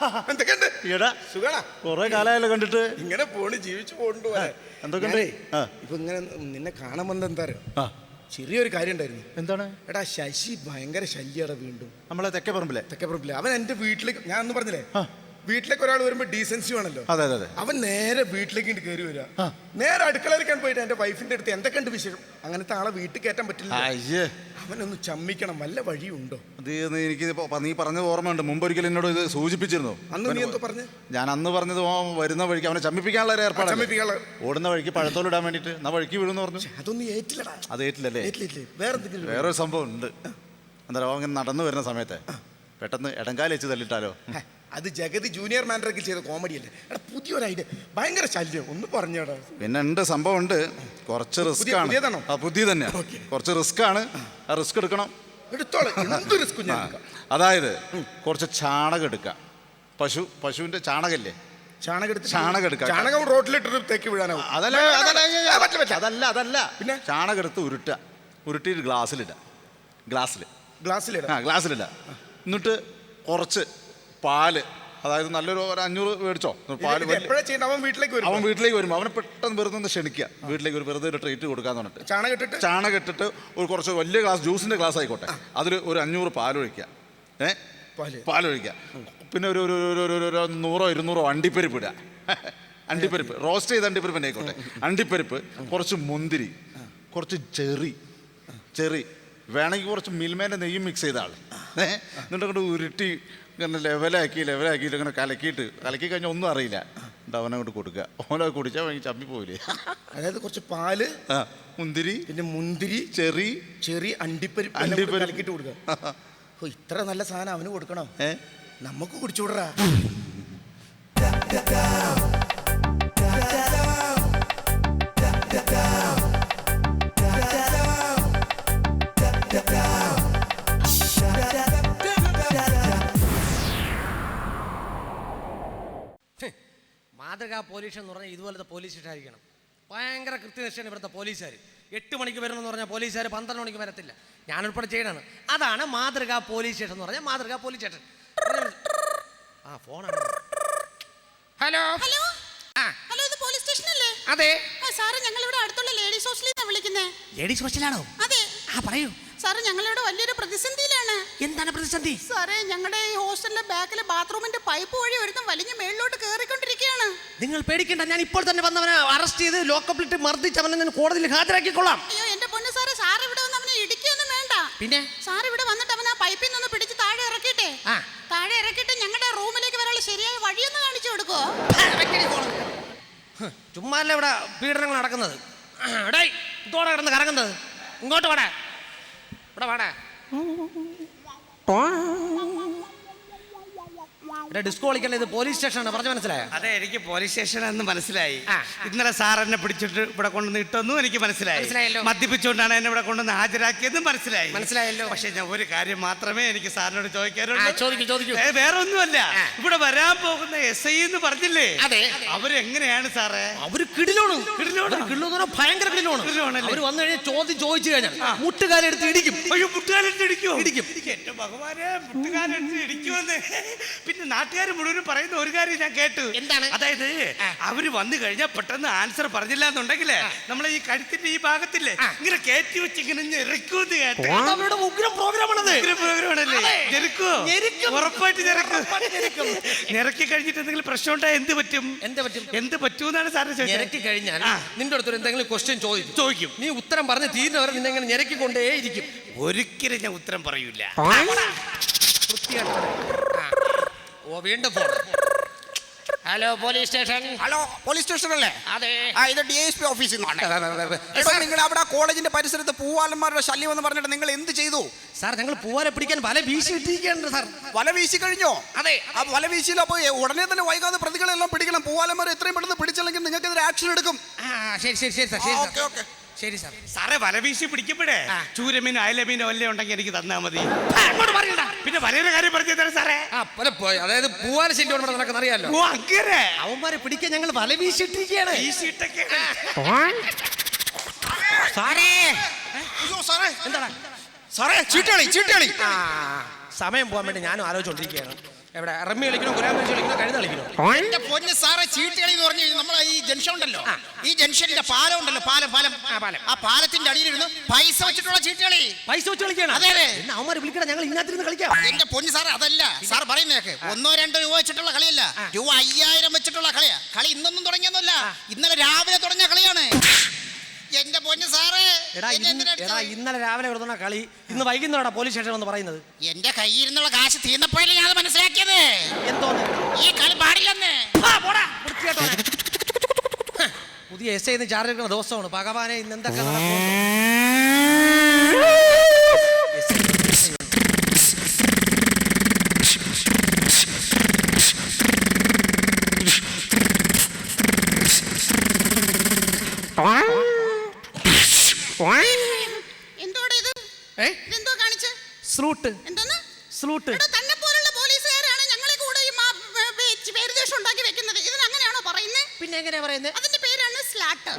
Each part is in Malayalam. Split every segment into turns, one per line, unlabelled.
എന്തൊക്കെയുണ്ട്?
എടാ
സുഖാണോ?
കുറെ കാലമായല്ലോ കണ്ടിട്ട്.
ഇങ്ങനെ പോണ് ജീവിച്ചു പോണ്ട്
എന്തൊക്കെയുണ്ട്?
ഇപ്പൊ ഇങ്ങനെ നിന്നെ കാണാൻ വന്നത് എന്താ അറിയോ? ചെറിയൊരു കാര്യം ഉണ്ടായിരുന്നു.
എന്താണ്?
എടാ ശശി ഭയങ്കര ശല്യടാ വീണ്ടും.
നമ്മളെ
തെക്കപ്പറമ്പിലെ. തെക്കപ്പറമ്പിലെ. അവൻ എന്റെ വീട്ടിലേക്ക് ഞാൻ ഒന്ന് പറഞ്ഞില്ലേ. വീട്ടിലേക്ക് ഒരാൾ വരുമ്പോ ഡീസൻസി വേണല്ലോ.
അതെ അതെ അതെ.
അവൻ നേരെ വീട്ടിലേക്ക് കയറി വരിക. നേരെ അടുക്കളയിലേക്കാൻ പോയിട്ട് എന്റെ വൈഫിന്റെ അടുത്ത് എന്തൊക്കെയുണ്ട് വിശേഷം? അങ്ങനത്തെ ആളെ വീട്ടിൽ കയറ്റാൻ പറ്റില്ല.
അയ്യേ.
അവനൊന്ന് ചമ്മിക്കണം വല്ല വഴിയുണ്ടോ?
അത് നീ എനിക്ക് നീ പറഞ്ഞത് ഓർമ്മയുണ്ട്. മുമ്പ് ഒരിക്കലും എന്നോട് ഇത് സൂചിപ്പിച്ചിരുന്നു.
അന്ന് നീ എന്തോ പറഞ്ഞു?
ഞാൻ അന്ന് പറഞ്ഞത് വരുന്ന വഴിക്ക് അവനെ ചമ്മിപ്പിക്കാനുള്ള ഒരു ഏർപ്പാട്
ചമ്മിപ്പിക്കാനുള്ള
ഓടുന്ന വഴിക്ക് പഴത്തോലിടാൻ വേണ്ടിട്ട് എന്നാ വഴിക്ക് വീഴുന്നു പറഞ്ഞു.
അതൊന്നും ഏറ്റില്ലടാ.
അത് ഏറ്റില്ലല്ലേ?
ഏറ്റില്ലേ വേറെ
വേറൊരു സംഭവം ഉണ്ട്. എന്താ അവൻ നടന്നു വരുന്ന സമയത്ത് പെട്ടെന്ന് ഇടങ്കാലിച്ച് തല്ലിട്ടാലോ?
അത് ജഗതി ജൂനിയർ മാനേജർക്ക് ചെയ്ത കോമഡി അല്ലേ? എടാ പുതിയൊരു ഐഡിയ ഭയങ്കര ശല്യം. ഒന്ന് പറഞ്ഞോടാ.
പിന്നെ ഉണ്ട് സംഭവം ഉണ്ട്. കുറച്ച് റിസ്ക് ആണ്.
പുതിയതാണോ?
ആ പുതിയ
തന്നെ.
കുറച്ച് റിസ്ക് ആണ്. ആ റിസ്ക് എടുക്കണം.
എടുത്തോളെ. എന്ത് റിസ്ക് ഞാൻ എടുക്കാം.
അതായത് കുറച്ച് ചാണകം എടുക്കാം. പശു പശുവിന്റെ ചാണകല്ലേ?
ചാണകം എടുത്ത്
ചാണകം എടുക്കാം.
ചാണകം റോട്ടിലിട്ടിട്ട് തേക്ക് വീഴാനാവും
അതല്ല അതല്ല
ആ, പറ്റില്ല, പറ്റില്ല.
അതല്ല അതല്ല.
പിന്നെ?
ചാണകം എടുത്ത് ഉരുട്ടുക. ഉരുട്ടിയിട്ട് ഗ്ലാസ്സിലിടുക. ഗ്ലാസ്സിൽ
ഗ്ലാസ്സിലിടാം.
ആ ഗ്ലാസ്സിലിടുക. എന്നിട്ട് കുറച്ച് പാൽ. അതായത് നല്ലൊരു ഒരു അഞ്ഞൂറ് മേടിച്ചോ? പാൽ വലിയ-
എപ്പോഴാ ചെയ്യണ്ട അവൻ വീട്ടിലേക്ക്
അവൻ വീട്ടിലേക്ക് വരുമ്പോൾ അവനെ പെട്ടെന്ന് വെറുതെ ഒന്ന് ക്ഷണിക്കുക. വീട്ടിലേക്ക് ഒരു വെറുതെ ഒരു ട്രീറ്റ് കൊടുക്കാന്ന് പറഞ്ഞിട്ട്.
ചാണകം ഇട്ടിട്ട്?
ചാണകം ഇട്ടിട്ട് ഒരു കുറച്ച് വലിയ ഗ്ലാസ് ജ്യൂസിന്റെ ഗ്ലാസ് ആയിക്കോട്ടെ. അതിൽ ഒരു അഞ്ഞൂറ് പാലൊഴിക്കുക. ഏ?
പാൽ.
പാലൊഴിക്കുക. പിന്നെ ഒരു ഒരു ഒരു- നൂറോ ഇരുന്നൂറോ അണ്ടിപ്പരിപ്പ് ഇടുക. അണ്ടിപ്പരിപ്പ്. റോസ്റ്റ് ചെയ്ത അണ്ടിപ്പരിപ്പ് തന്നെ ആയിക്കോട്ടെ. അണ്ടിപ്പരിപ്പ് കുറച്ച് മുന്തിരി കുറച്ച് ചെറി ചെറി. വേണമെങ്കിൽ കുറച്ച് മിൽമേന്റെ നെയ്യും മിക്സ് ചെയ്ത ആൾ ഏഹ് എന്നിട്ട് അങ്ങോട്ട് ഉരുട്ടി ഇങ്ങനെ ലെവലാക്കി ലെവലാക്കിയിട്ട് ഇങ്ങനെ കലക്കിയിട്ട് കലക്കി കഴിഞ്ഞാൽ ഒന്നും അറിയില്ല. എന്നിട്ട് അവനങ്ങോട്ട് കൊടുക്കുക. ഓനെ കുടിച്ചാൽ ഭയങ്കര ചമ്മി പോവില്ലേ
അതായത് കുറച്ച് പാൽ
ആ മുന്തിരി
പിന്നെ മുന്തിരി
ചെറി
ചെറിയ അണ്ടിപ്പരി
അണ്ടിപ്പരി
അണ്ടിപ്പരിപ്പ്. കലക്കിട്ട് കൊടുക്കുക. ഓ ഇത്ര നല്ല സാധനം അവന് കൊടുക്കണം?
ഏ?
നമുക്ക് കുടിച്ചുവിടറാ
പോലീസ് എന്ന് പറഞ്ഞാൽ ഇതുപോലത്തെ പോലീസ് സ്റ്റേഷൻ ആയിരിക്കണം ഭയങ്കര കൃത്യനിഷ്ഠയാണ് ഇവിടുത്തെ പോലീസുകാർ എട്ട് മണിക്ക് വരണമെന്ന് പറഞ്ഞാൽ പോലീസുകാർ പന്ത്രണ്ട് മണിക്ക് വരത്തില്ല. ഞാനുൾപ്പെടെ ചെയ്യണമാണ് അതാണ് മാതൃകാ പോലീസ് സ്റ്റേഷൻ എന്ന് പറഞ്ഞാൽ മാതൃകാ പോലീസ് സ്റ്റേഷൻ. ആ ഫോണാണ്. ഹലോ?
ഹലോ?
ആ.
ഹലോ ഇത് പോലീസ് സ്റ്റേഷൻ അല്ലേ
അതെ
സാറ് ഞങ്ങൾ ഇവിടെ അടുത്തുള്ള ലേഡീസ് ഹോസ്റ്റലിൽ നിന്നാണ് വിളിക്കുന്നേ.
ലേഡീസ് ഹോസ്റ്റലാണോ?
അതെ.
ആ പറയൂ.
സാറ് ഞങ്ങളിവിടെ വലിയൊരു പ്രതിസന്ധിയിലാണ്.
എന്താണ് പ്രതിസന്ധി?
സാറേ ഞങ്ങളുടെ ഈ ഹോസ്റ്റലിലെ ബാക്കിലെ ബാത്റൂമിന്റെ പൈപ്പ് വഴി ഒരുത്തം വലിഞ്ഞ് മേളിലോട്ട് കയറിക്കൊണ്ടിരിക്കുകയാണ്
നിങ്ങൾ പേടിക്കണ്ട ഞാൻ ഇപ്പോൾ തന്നെ വന്നവനെ അറസ്റ്റ് ചെയ്ത് ലോക്കപ്പിലിട്ട് മർദ്ദിച്ച് അവനെ ഞാൻ കോടതിയിൽ ഹാജരാക്കിക്കൊള്ളാം.
അയ്യോ എന്റെ പൊന്ന് സാറേ സാർ ഇവിടെ വന്ന് അവനെ ഇടിക്കൊന്നും വേണ്ട.
പിന്നെ?
സാർ ഇവിടെ വന്നിട്ട് അവൻ ആ പൈപ്പിൽ നിന്ന് പിടിച്ച് താഴെ ഇറക്കിട്ടെ
ആ.
താഴെ ഇറക്കിയിട്ട് ഞങ്ങളുടെ റൂമിലേക്ക് വരാനുള്ള ശരിയായ വഴിയൊന്ന് കാണിച്ചു കൊടുക്കോ.
ചുമ്മാല്ല ഇവിടെ പീഡനങ്ങൾ നടക്കുന്നത്? ഡേയ് ഇതോടെ കിടന്ന് കറങ്ങുന്നത്. ഇങ്ങോട്ട് വാടാ. ഇവിടെ വാടാ ഇവിടെ ഡിസ്കോ കളിക്കല്ലേ ഇത് പോലീസ് സ്റ്റേഷനാണ് പറഞ്ഞു മനസ്സിലായോ
അതെ എനിക്ക് പോലീസ് സ്റ്റേഷനാണെന്ന് മനസ്സിലായി
ആ, ആ.
ഇന്നലെ സാർ എന്നെ പിടിച്ചിട്ട് ഇവിടെ കൊണ്ടുവന്ന് ഇട്ടെന്നും എനിക്ക് മനസ്സിലായി
മനസ്സിലായല്ലോ.
മദ്യപിച്ചുകൊണ്ടാണ് എന്നെ ഇവിടെ കൊണ്ടുവന്ന് ഹാജരാക്കിയതും മനസ്സിലായി
മനസ്സിലായല്ലോ.
പക്ഷെ ഞാൻ ഒരു കാര്യം മാത്രമേ എനിക്ക് സാറിനോട്
ആ,
ചോദിക്കാനുള്ളൂ
ചോദിക്കൂ, ചോദിക്കൂ.
ഏ, വേറെ ഒന്നുമല്ല
ആ.
ഇവിടെ വരാൻ പോകുന്ന എസ് ഐ എന്ന് പറഞ്ഞില്ലേ
അതെ.
അവരെങ്ങനെയാണ് സാറേ
അവർ കിടിലോണ്
കിടിലമാണ്.
അവർ കിടിലോന്ന് പറഞ്ഞാൽ ഭയങ്കര കിടിലോണ്
കിടിലമാണല്ലേ?
അവർ വന്നു കഴിഞ്ഞാൽ ചോദ്യം ചോദിച്ചു കഴിഞ്ഞാൽ മുട്ടുകാലെടുത്ത് ഇടിക്കും
അയ്യോ മുട്ടുകാലെടുത്ത് ഇടിക്കും
ഇടിക്കും.
എന്റെ ഭഗവാനെ മുട്ടുകാലെടുത്ത് ഇടിക്കുമെന്ന് പിന്നെ നാട്ടുകാർ മുഴുവനും പറയുന്ന ഒരു കാര്യം ഞാൻ കേട്ടു.
എന്താണ്?
അതായത് അവർ വന്നു കഴിഞ്ഞാൽ പെട്ടെന്ന് ആൻസർ പറഞ്ഞില്ല എന്നുണ്ടെങ്കിലേ നമ്മളെ ഈ കഴുത്തിന്റെ ഈ ഭാഗത്തില്ലേ. ഇങ്ങനെ കയറ്റി വെച്ച് ഇങ്ങനെ ഞെരുക്കൂന്ന് കേട്ടു.
അവരുടെ ഉഗ്രം പ്രോഗ്രാമാണത്
പ്രോഗ്രാമാണല്ലേ?
ഞെരുക്കും.
ഉറപ്പായിട്ട് ഞെരുക്കും. കഴിഞ്ഞിട്ട് എന്തെങ്കിലും പ്രശ്നം ഉണ്ടായ എന്ത് പറ്റും?
എന്ത് പറ്റും?
എന്ത് പറ്റൂന്നാണ് സാറിന്
ഞെരക്കി കഴിഞ്ഞാൽ നിന്റെ അടുത്തൊരു എന്തെങ്കിലും ക്വസ്റ്റ്യൻ ചോദിക്കും.
ചോദിക്കും.
നീ ഉത്തരം പറഞ്ഞ് തീരുന്നവരെ നിന്നെ ഇങ്ങനെ ഞെരക്കിക്കൊണ്ടേയിരിക്കും.
ഒരിക്കലും ഞാൻ ഉത്തരം പറയൂല.
വൃത്തിയായിട്ട്. ഓ വീണ്ടും phone hello police station.
Hello police station അല്ലേ
അതെ.
ആ ഇത് ഡി എസ് പി ഓഫീസിൽ നിന്നാണ് എടോ, നിങ്ങൾ അവിടെ കോളേജിന്റെ പരിസരത്ത് പൂവാലന്മാരുടെ ശല്യം എന്ന് പറഞ്ഞിട്ട് നിങ്ങൾ എന്ത് ചെയ്തു?
സാർ ഞങ്ങൾ പൂവാലെ പിടിക്കാൻ വല വീശി ഇട്ടിരിക്കുകയാണ് സാർ.
വല വീശി കഴിഞ്ഞോ?
അതെ.
ആ വല വീശിയിലോ അപ്പൊ ഉടനെ തന്നെ വൈകാതെ പ്രതികളെല്ലാം പിടിക്കണം. പൂവാലന്മാർ എത്രയും പെട്ടെന്ന് പിടിച്ചില്ലെങ്കിൽ നിങ്ങൾക്കെതിരെ ആക്ഷൻ എടുക്കും.
ശരി ശരി ശരി സാർ ശരി
ഓക്കെ
സാർ.
Okay, okay.
ശരി സാർ.
സാറേ വലവീശി പിടിക്കപ്പെടേ. ചൂരമീനോ അയലമീനോ വല്ല ഉണ്ടെങ്കിൽ എനിക്ക് തന്നാ മതി.
അങ്ങോട്ട് പറയണ്ട
പിന്നെ വലയുടെ കാര്യം പറഞ്ഞു തരാം സാറേ.
പോയി. അതായത് പൂവാല ഇവിടെ നടക്കുന്ന അറിയാലോ.
ഓ അങ്ങനെ.
അവന്മാരെ പിടിക്കാൻ ഞങ്ങൾ വല വീശിട്ടിരിക്കുകയാണ് സാറേ.
സാറേ.
എന്താണ്?
സാറേ ചീട്ടുകളി ചീട്ടുകളി.
സമയം പോകാൻ വേണ്ടി ഞാനും ആലോചിച്ചോണ്ടിരിക്കുകയാണ്. എവിടെ? റമ്മി കളിക്കണോ? കുരാൻ വെച്ച് കളിക്കണോ? കഴുത കളിക്കണോ?
എന്റെ പൊന്ന് സാറേ ചീട്ടുകളി എന്ന് പറഞ്ഞു കഴിഞ്ഞാൽ നമ്മളെ ഈ ജംഗ്ഷൻ ഉണ്ടല്ലോ. ഈ ജംഗ്ഷനിന്റെ പാലം ഉണ്ടല്ലോ പാലം പാലം.
ആ, പാലം.
ആ പാലത്തിന്റെ അടിയിലിരുന്ന് പൈസ വെച്ചിട്ടുള്ള ചീട്ടുകളി.
പൈസ വെച്ച് കളിക്കണം
അതെ, അതെ.
എന്നാ അവന്മാര് വിളിക്കണം ഞങ്ങൾ ഇതിനകത്തിരുന്ന് കളിക്കാം.
എന്റെ പൊന്ന് സാറേ അതല്ല. സാർ പറയുന്നേക്ക് ഒന്നോ രണ്ടോ രൂപ വെച്ചിട്ടുള്ള കളിയല്ല. രൂപ അയ്യായിരം വെച്ചിട്ടുള്ള കളിയാ. കളി ഇന്നൊന്നും തുടങ്ങിയൊന്നുമല്ല. ഇന്നലെ രാവിലെ തുടങ്ങിയ കളിയാണ്. എന്റെ പൊന്ന് സാറേ
എടാ ഇന്ന് എടാ ഇന്നലെ രാവിലെ കൊടുക്കുന്ന കളി. ഇന്ന് വൈകുന്നേരം പോലീസ് സ്റ്റേഷൻ എന്ന് പറയുന്നത്.
എന്റെ കയ്യിൽ നിന്നുള്ള കാശ് തീർന്നപ്പോഴല്ലേ ഞാൻ മനസ്സിലാക്കിയത്?
എന്തോന്ന്?
ഈ കളി പാടില്ലെന്ന്.
പുതിയ എസ് ഐന്ന് ചാർജ് എടുക്കുന്ന ദിവസമാണ്. ഭഗവാനെ ഇന്ന് എന്തൊക്കെ നടക്കുമെന്നോ.
കാണിച്ച്?
സ്ലൂട്ട്.
എന്തോന്ന്?
സ്ലൂട്ട്.
തന്നെ പോലുള്ള പോലീസുകാരാണ് ഞങ്ങളെ കൂടെ ഈ ഉണ്ടാക്കി വെക്കുന്നത്. ഇതിന് അങ്ങനെയാണോ പറയുന്നത്
പിന്നെ എങ്ങനെയാ പറയുന്നത്
അതിന്റെ പേരാണ് സ്ലാട്ട്.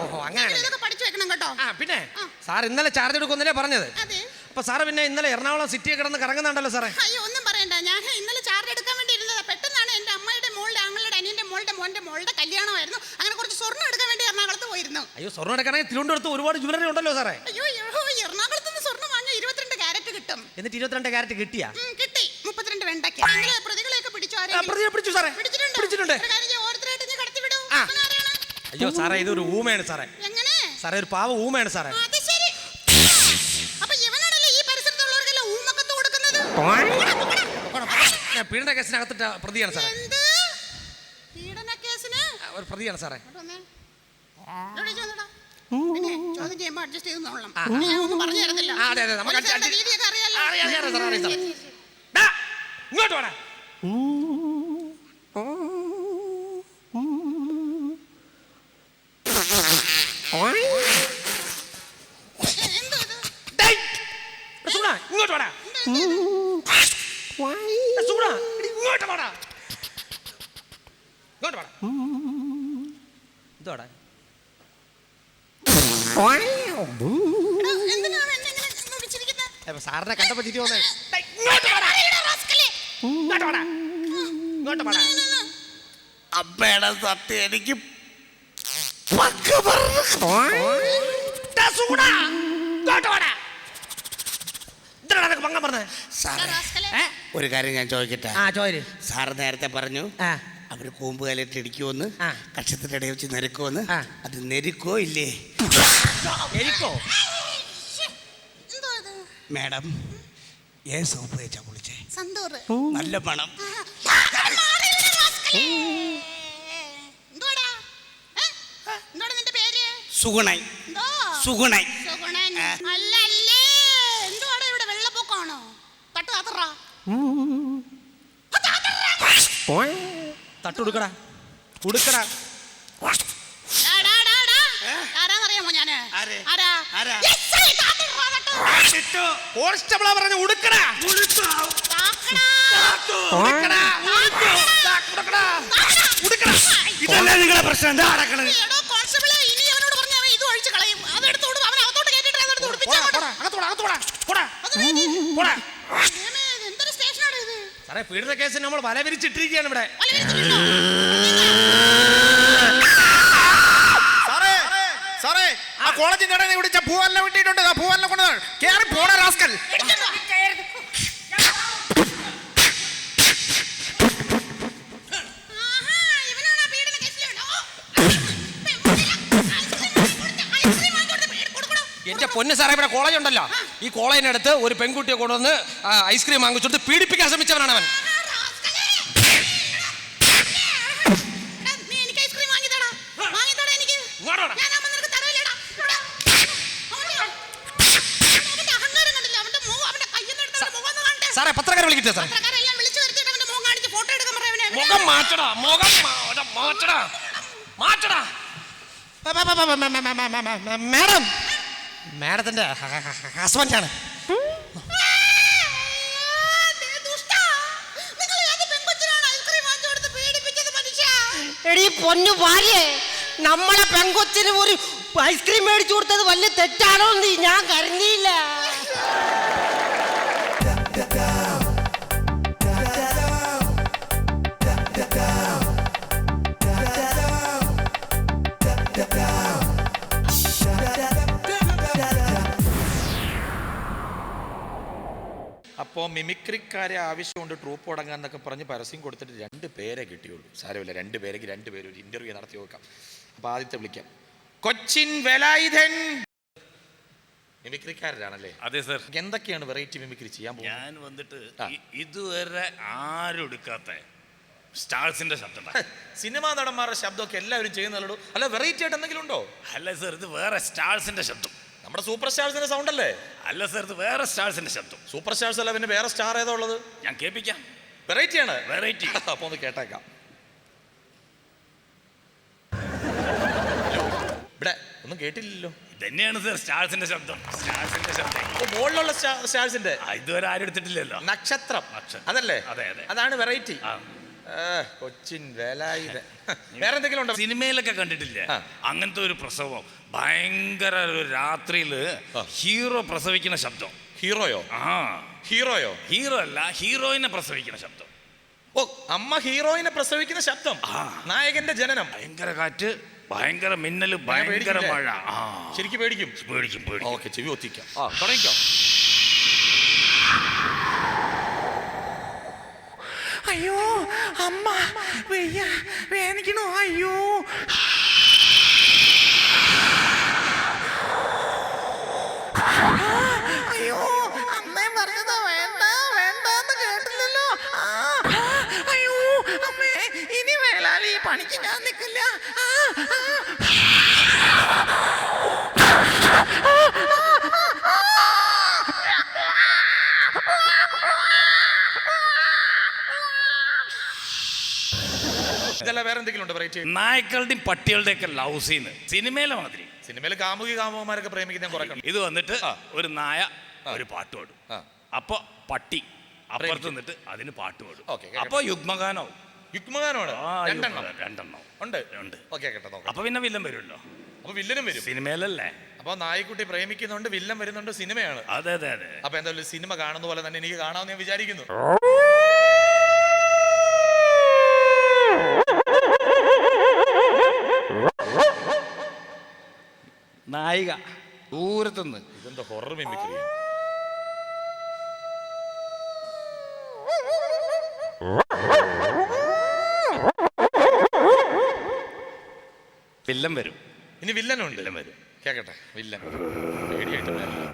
ഓഹോ അങ്ങനെയാണ്
ഇതൊക്കെ പഠിച്ചു വെക്കണം കേട്ടോ.
ആ പിന്നെ? സാർ ഇന്നലെ ചാർജ് എടുക്കുന്നില്ലേ പറഞ്ഞത്?
അതെ.
അപ്പൊ സാറ് പിന്നെ ഇന്നലെ എറണാകുളം സിറ്റി കിടന്ന് കറങ്ങുന്നുണ്ടല്ലോ സാറേ.
അയ്യോ ഒന്നും പറയണ്ട. ഞാൻ ഇന്നലെ ചാർജ് എടുക്കാൻ വേണ്ടി ഇരുന്നത്. പെട്ടെന്നാണ് എന്റെ അമ്മയുടെ മോളുടെ ആങ്ങളുടെ അനിയന്റെ മോളുടെ മോന്റെ മോളുടെ കല്യാണമായിരുന്നു. അങ്ങനെ കുറച്ച് സ്വർണം എടുക്കാൻ വേണ്ടി എറണാകുളത്ത് പോയിരുന്നു.
അയ്യോ സ്വർണം എടുക്കണമെങ്കിൽ തിരുവനന്തപുരത്ത് ഒരുപാട് ജ്വല്ലറി ഉണ്ടല്ലോ സാറേ
അയ്യോ അയ്യോ, എറണാകുളത്ത് നിന്ന് സ്വർണം വാങ്ങിയ ഇരുപത്തിരണ്ട് ക്യാരറ്റ് കിട്ടും
എന്നിട്ട് ഇരുപത്തിരണ്ട് കാരറ്റ് കിട്ടിയാ?
ഉം, കിട്ടി. മുപ്പത്തിരണ്ട് വെണ്ടയ്ക്ക്. നിങ്ങൾ പ്രതികളെയൊക്കെ പിടിച്ചു
ആ,
ആരെങ്കിലും?
പ്രതിയെ പിടിച്ചു സാറേ.
പിടിച്ചിട്ടുണ്ടോ?
പിടിച്ചിട്ടുണ്ട്.
ഒരു കാര്യം ചെയ്യ്, ഓരോരുത്തരായിട്ട് ഇങ്ങ്?
അയ്യോ സാറേ ഇതൊരു ഊമയാണ് സാറേ.
എങ്ങനെ?
സാറേ ഒരു പാവ ഊമയാണ് സാറേ.
അത് ശരി. അപ്പൊ ഇവനാണല്ലേ ഈ പരിസരത്തുള്ളവർക്കെല്ലാം ഊമക്കത്ത് കൊടുക്കുന്നത്?
ഞാൻ പീഡന കേസിനകത്തിട്ട പ്രതിയാണ് സാറേ.
എന്ത്? പീഡന
ആ, ഒരു പ്രതിയാണ് സാറേ.
ഇങ്ങോട്ട് വന്നേ. ഇവിടെ ഇരിച്ച് പിന്നെ ചോദ്യം ചെയ്യുമ്പോ അഡ്ജസ്റ്റ് ചെയ്ത് നോളണം.
ആ.
ഞാൻ ഒന്നും പറഞ്ഞു തരുന്നില്ല.
ആ, അതെ, അതെ, നമുക്ക്
പോലീസുകാരുടെ രീതിയൊക്കെ
അറിയാം, അറിയാം, സാറേ, അറിയാം. ഡാ, ഇങ്ങോട്ട് വേണം
എന്തോ ഇത്?
ഇങ്ങോട്ട് വേണം ഇങ്ങോട്ട് വേണം ഇങ്ങോട്ട് വേണം ഇതോടെ
എടാ, എന്തിനാണ് എന്നെ ഇങ്ങനെ വിളിച്ചിരിക്കുന്നത്?
സാറിനെ കണ്ടപ്പോ ചിരി വന്നേ
അറിയടാ, rascal.
ഇങ്ങോട്ട് വേണം ഇങ്ങോട്ട് വേണം
അമ്മയുടെ സത്യം എനിക്ക്. ഒരു കാര്യം ഞാൻ ചോദിക്കട്ടെ? സാറ് നേരത്തെ പറഞ്ഞു
ആ.
അവർ കൂമ്പ് കാലിട്ട് ഇടിക്കുമെന്ന്. കക്ഷത്തിന്റെ ഇടയിൽ വെച്ച് നെരുക്കുമെന്ന് അത് നെരുക്കോ ഇല്ലേ?
എനിക്കോ
ശ്ശെ,
മാഡം ഏ സോപ്പ് വെച്ചാ കുളിച്ചേ
സന്തൂറ്.
നല്ല
പണം?
സുഗുണൈ? സുഗുണൈ
സുഗുണൻ.
ആ.
അല്ല, എന്തുവാടാ ഇവിടെ വെള്ളപ്പൊക്കമാണോ? തട്ട് താത്തറാ.
തട്ട് കൊടുക്കടാ കൊടുക്കടാ
ഡാ, ഡാ, ഡാ, ഡാ. ആരാന്നറിയാമോ ഞാൻ?
ആര്?
ആരാ?
കോൺസ്റ്റബിളാ പറഞ്ഞ ഉടുക്കടാ.
ഇതല്ലേ നിങ്ങളെ പ്രശ്നം? എന്താ
ഇത്?
സാറേ പീഡന കേസിന് നമ്മൾ വല വിരിച്ചിട്ടിരിക്കുകയാണ് ഇവിടെ?
സാറേ സാറേ ആ കോളേജിന്റെ ഇടയിൽ വിളിച്ച പൂവെല്ലാം വിട്ടിട്ടുണ്ട്
എന്റെ പൊന്ന് സാറേ ഇവിടെ കോളേജ് ഉണ്ടല്ലോ ഈ കോളേജിനടുത്ത് ഒരു പെൺകുട്ടിയെ കൊണ്ടുവന്ന് ഐസ്ക്രീം വാങ്ങിച്ചെടുത്ത് പീഡിപ്പിക്കാൻ ശ്രമിച്ചവനാണ് അവൻ. സാറേ പത്രക്കാരെ വിളിക്കട്ടെ സാറേ
മുഖം അവനെ.
മുഖം മാറ്റടാ മാറ്റടാ മാറ്റടാ മാഡം മാഡത്തിന്റെ ഹസ്ബൻഡാണ്
എടീ പൊന്നു ഭാര്യേ നമ്മളെ പെങ്കൊച്ചിന് ഒരു ഐസ്ക്രീം മേടിച്ചു കൊടുത്തത് വലിയ തെറ്റാണോ ഞാൻ കരുതിയില്ല.
മിമിക്രിക്കാരെ ആവശ്യമുണ്ട് ട്രൂപ്പ് തുടങ്ങാൻ എന്നൊക്കെ പറഞ്ഞ് പരസ്യം കൊടുത്തിട്ട് രണ്ട് പേരെ കിട്ടിയുള്ളൂ. സാരമില്ല രണ്ട് പേരെങ്കിൽ രണ്ട് പേര് ഒരു ഇന്റർവ്യൂ നടത്തി നോക്കാം. അപ്പൊ ആദ്യത്തെ വിളിക്കാം. കൊച്ചിൻ വെലായുധൻ! മിമിക്രിക്കാരനാണല്ലേ
അതെ സർ.
എന്തൊക്കെയാണ് വെറൈറ്റി മിമിക്രി ചെയ്യാൻ
ഞാൻ വന്നിട്ട് ഇതുവരെ ആരും എടുക്കാത്ത സ്റ്റാർസിന്റെ ശബ്ദം
സിനിമാ നടന്മാരുടെ ശബ്ദമൊക്കെ എല്ലാവരും ചെയ്യുന്നല്ലോ അല്ല വെറൈറ്റി ആയിട്ട് എന്തെങ്കിലും ഉണ്ടോ?
അല്ല സർ ഇത് വേറെ സ്റ്റാർസിന്റെ ശബ്ദം.
നമ്മുടെ സൂപ്പർ സ്റ്റാർസിന്റെ സൗണ്ട് അല്ലേ?
അല്ല സർ ഇത് വേറെ സ്റ്റാർസിന്റെ ശബ്ദം.
സൂപ്പർ സ്റ്റാർസ് അല്ല പിന്നെ വേറെ സ്റ്റാർ ഏതാ ഉള്ളത്?
ഞാൻ കേൾപ്പിക്കാം.
വെറൈറ്റി ആണ്.
വെറൈറ്റി
അപ്പൊ ഒന്ന് കേട്ടേക്കാം. ഇവിടെ ഒന്നും കേട്ടില്ലല്ലോ.
ഇതന്നെയാണ് സർ സ്റ്റാർസിന്റെ ശബ്ദം. സ്റ്റാർസിന്റെ ശബ്ദം.
മുകളിലുള്ള സ്റ്റാർസിന്റെ?
ആ, ഇതുവരെ ആരും എടുത്തിട്ടില്ലല്ലോ.
നക്ഷത്രം.
നക്ഷത്രം.
അതല്ലേ?
അതെ, അതെ.
അതാണ് വെറൈറ്റി
ആ.
കൊച്ചിൻ വേലായുധ വേറെ എന്തെങ്കിലും ഉണ്ടോ
സിനിമയിലൊക്കെ കണ്ടിട്ടില്ല? അങ്ങനത്തെ ഒരു പ്രസവം. ഭയങ്കര ഒരു രാത്രിയിൽ ഹീറോ പ്രസവിക്കുന്ന ശബ്ദം.
ഹീറോയോ?
ആ.
ഹീറോയോ?
ഹീറോ അല്ല ഹീറോയിനെ പ്രസവിക്കുന്ന ശബ്ദം.
ഓ അമ്മ ഹീറോയിനെ പ്രസവിക്കുന്ന ശബ്ദം.
ആ.
നായകന്റെ ജനനം.
ഭയങ്കര കാറ്റ് ഭയങ്കര
മിന്നൽ
ഭയങ്കര മഴ. ആ.
ശരിക്കും പേടിക്കും?
പേടിക്കും പേടിക്കും.
ഓക്കെ ചെവി ഒത്തിക്കാം. ആ തുടങ്ങിക്കോ.
അയ്യോ അമ്മ വയ്യ വേദനിക്കണു അയ്യോ അയ്യോ അമ്മേ പറഞ്ഞതാ വേണ്ട വേണ്ടെന്ന് കേട്ടില്ലല്ലോ ആ, അയ്യോ അമ്മേ ഇനി വേലാലി പണിക്ക് ഞാൻ നിൽക്കില്ല ആ.
ഇതല്ല വേറെ എന്തെങ്കിലും ഉണ്ടോ വെറൈറ്റി
നായ്ക്കളുടെയും പട്ടികളുടെയും ഒക്കെ ലവ് സീന് സിനിമയിലെ മാതിരി.
സിനിമയിൽ കാമുകി കാമുകന്മാരൊക്കെ പ്രേമിക്കുന്ന കുറെ കണ്ടു.
ഇത് വന്നിട്ട് ഒരു നായ ഒരു പാട്ട് പാടും.
ആ.
അപ്പൊ പട്ടി അപ്പുറത്ത് നിന്നിട്ട് അതിന് പാട്ട് പാടും. അപ്പൊ യുഗ്മഗാനോ
യുഗ്മഗാനമാണ്.
ആ,
രണ്ടെണ്ണം
യുഗ്മഗാനം, രണ്ടെണ്ണം.
ഉണ്ട്.
ഉണ്ട്.
ഓക്കെ കേട്ടോ നോക്കാം.
അപ്പൊ പിന്നെ വില്ലൻ വരുമല്ലോ.
അപ്പൊ വില്ലനും വരും.
സിനിമയിലല്ലേ?
അപ്പൊ നായ്ക്കുട്ടി പ്രേമിക്കുന്നുണ്ട് വില്ലൻ വരുന്നുണ്ട് സിനിമയാണ്.
അതെ അതെ അതെ.
അപ്പൊ എന്തായാലും സിനിമ കാണുന്ന പോലെ തന്നെ എനിക്ക് കാണാമെന്ന് ഞാൻ വിചാരിക്കുന്നു.
നായിക. ദൂരത്തുനിന്ന്.
ഇതെന്താ ഹൊറർ മിമിക്രി
വില്ലൻ വരും.
ഇനി വില്ലനുണ്ട്. വില്ലൻ വരും. കേക്കട്ടെ വില്ലൻ. പേടിയായിട്ട് വരില്ല.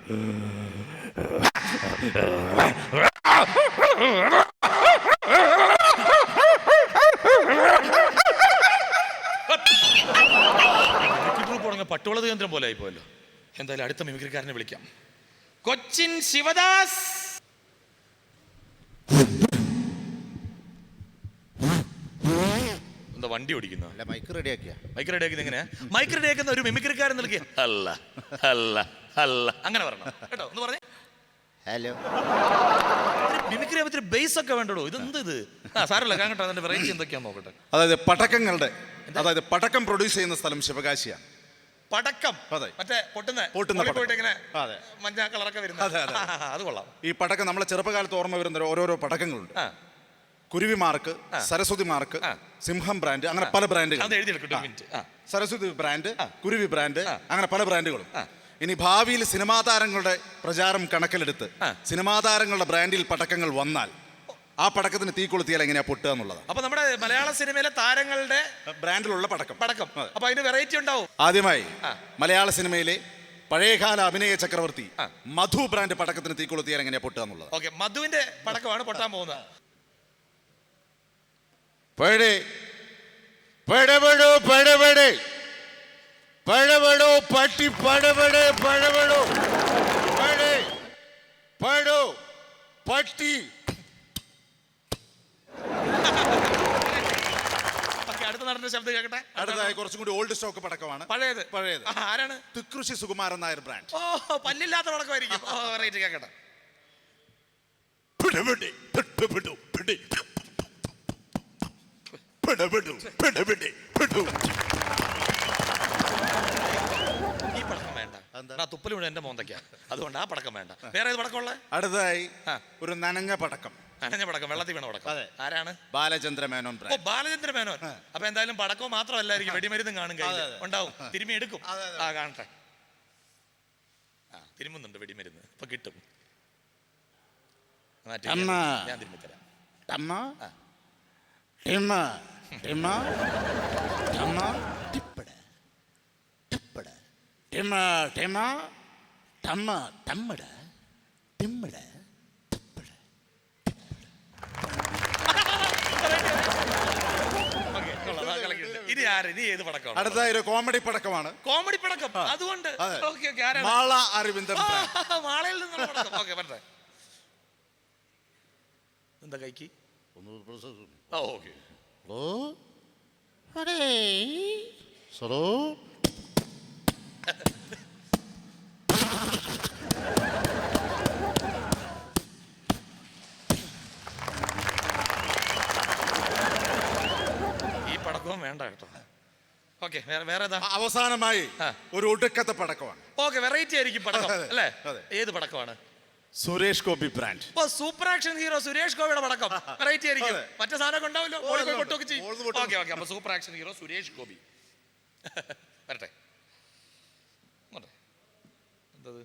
മിമിക്രി ഗ്രൂപ്പ് തുടങ്ങിയ കേന്ദ്രം പോലെ ആയിപ്പോയല്ലോ. എന്തായാലും അടുത്ത മിമിക്രിക്കാരനെ വിളിക്കാം. കൊച്ചിൻ ശിവദാസ്! എന്താ വണ്ടി ഓടിക്കുന്നു?
അല്ല മൈക്ക് റെഡിയാക്കിയ
മൈക്ക് റെഡിയാക്കുന്നത് എങ്ങനെയാ? മൈക്ക് റെഡിയാക്കുന്ന ഒരു മിമിക്രിക്കാരൻ നൽകിയ. അല്ല അല്ല അല്ല. അങ്ങനെ പറഞ്ഞു കേട്ടോ ഒന്ന് പറഞ്ഞേ.
ഹലോ
മിമിക്രി ആവുമ്പോൾ ബേസ് ഒക്കെ വേണ്ടടോ. ഇതെന്ത് ഇത്? ആ സാരല്ല കാണട്ടെ അതിന്റെ വെറൈറ്റി എന്തൊക്കെയാന്ന് നോക്കട്ടെ.
അതായത് പടക്കങ്ങളുടെ അതായത് പടക്കം പ്രൊഡ്യൂസ് ചെയ്യുന്ന സ്ഥലം ശിവകാശിയാണ്.
പടക്കം.
അതെ.
മറ്റേ പൊട്ടുന്ന
പൊട്ടുന്ന
മോളിൽ
പടക്കം.
പോയിട്ട് ഇങ്ങനെ
അതെ.
മഞ്ഞ കളറൊക്കെ
അതെ,
വരുന്നത്
അതെ.
ആ, ആ, അത് കൊള്ളാം.
ഈ പടക്കം നമ്മളെ ചെറുപ്പകാലത്ത് ഓർമ്മ വരുന്ന ഓരോരോ പടക്കങ്ങളുണ്ട്.
ആ.
കുരുവി മാർക്ക് സരസ്വതി മാർക്ക്
ആ.
സിംഹം ബ്രാൻഡ് അങ്ങനെ പല ബ്രാൻഡുകൾ.
അത് എഴുതിയെടുക്കട്ടെ ഒരു മിനിറ്റ്. ആ.
സരസ്വതി ബ്രാൻഡ് കുരുവി ബ്രാൻഡ് അങ്ങനെ പല ബ്രാൻഡുകളും. ഇനി ഭാവിയിൽ സിനിമാ താരങ്ങളുടെ പ്രചാരം കണക്കിലെടുത്ത്
ആ.
സിനിമാ താരങ്ങളുടെ ബ്രാൻഡിൽ പടക്കങ്ങൾ വന്നാൽ ആ പടക്കത്തിന് തീ കൊളുത്തിയാൽ എങ്ങനെയാ പൊട്ടുക എന്നുള്ളത്
അപ്പൊ നമ്മുടെ മലയാള സിനിമയിലെ താരങ്ങളുടെ
ബ്രാൻഡിലുള്ള പടക്കം.
പടക്കം. അപ്പൊ അതിന് വെറൈറ്റി ഉണ്ടാവും.
ആദ്യമായി മലയാള സിനിമയിലെ പഴയകാല അഭിനയ ചക്രവർത്തി മധു ബ്രാൻഡ് പടക്കത്തിന് തീ കൊളുത്തിയാൽ എങ്ങനെയാ പൊട്ടുക എന്നുള്ളത്.
ഓക്കെ മധുവിന്റെ പടക്കമാണ് പൊട്ടാൻ പോകുന്നത്.
പഴേ പഴവഴോ പടപടേ പടപടോ പട്ടി പടപടേ പടപടോ പഴേ പഴോ പട്ടി.
അടുത്ത നടന്റെ ശബ്ദം കേൾക്കട്ടെ
അടുത്തതായി കുറച്ചും കൂടി ഓൾഡ് സ്റ്റോക്ക് പടക്കമാണ്.
പഴയത്.
പഴയത്.
ആരാണ്?
തിക്കൃഷി സുകുമാരൻ നായർ ബ്രാൻഡ്
ഓ പല്ലില്ലാത്ത പടക്കമായിരിക്കും. ഓ കേൾക്കട്ടെ ഈ പടക്കം വേണ്ട. എന്റെ മോന്തയ്ക്കാ. അതുകൊണ്ട് ആ പടക്കം വേണ്ട. വേറെ ഏത് പടക്കമുള്ള?
അടുത്തതായി ഒരു നനഞ്ഞ പടക്കം.
നനഞ്ഞ പടക്കം വെള്ളത്തിൽ വീണ പടക്കം.
അതെ.
ആരാണ്?
ബാലചന്ദ്ര മേനോൻ
ഓ
ബ്രാൻഡ്
ബാലചന്ദ്ര മേനോൻ. അപ്പൊ എന്തായാലും പടക്കം മാത്രമല്ലായിരിക്കും വെടിമരുന്നും കാണും
അതെ, അതെ.
ഉണ്ടാവും. തിരുമ്മി എടുക്കും. ആ കാണട്ടെ. ആ തിരുമുന്നുണ്ട് വെടിമരുന്ന്. അപ്പൊ കിട്ടും. മാറ്റി
അമ്മ.
ഞാൻ തിരുമ്മി തരാം.
ടമ്മ? ടിമ്മ. ടിമ്മ. ടമ്മ. ടിപ്പട. ടിപ്പട. ടിമ്മ ടിമ്മ. ടമ്മ ടമ്മട ടിമ്മട
ഓക്കേ, കൊള്ളാം, ആ കളിക്കുന്നുണ്ട്. ഇനി ആര്? ഇനി ഏത് പടക്കമാണ്?
അടുത്ത ഒരു കോമഡി പടക്കമാണ്.
കോമഡി പടക്കം? അതുകൊണ്ട്
അതെ.
ഓക്കെ ഓക്കെ ആരാണ്?
മാള അരവിന്ദൻ
ആ. മാളയിൽ നിന്നുള്ള പടക്കം. ഓക്കെ പറഞ്ഞേ എന്താ കൈക്ക്? ആ ഓക്കെ. ഈ പടക്കവും വേണ്ട കേട്ടോ. ഓക്കെ വേറെ വേറെ ഏതാ?
അവസാനമായി ഒരു ഒടുക്കത്തെ പടക്കമാണ്.
ഓക്കെ വെറൈറ്റി ആയിരിക്കും പടക്കം അല്ലേ? ഏത് പടക്കമാണ്?
സുരേഷ് ഗോപി ബ്രാൻഡ്.
ഇപ്പൊ സൂപ്പർ ആക്ഷൻ ഹീറോ സുരേഷ് ഗോപിയുടെ പടക്കം. വെറൈറ്റി ആയിരിക്കും. മറ്റേ സാധനം ഉണ്ടാവല്ലോ. ഓക്കെ ഓക്കെ അപ്പൊ super action hero Suresh Gopi. വരട്ടെ. എന്തത്?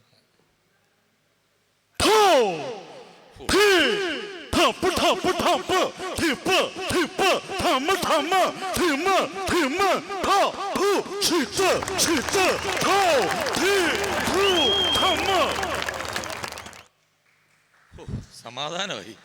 ടപ്പ് ടപ്പ് ടപ്പ് ടിപ്പ് ടിപ്പ് ടമ്മ ടമ്മ ടിമ്മ ടിമ്മ ട ടു ഷിറ്റ് ഷിറ്റ് ടോ ടി ടു ടമ്മ
സമാധാനമായി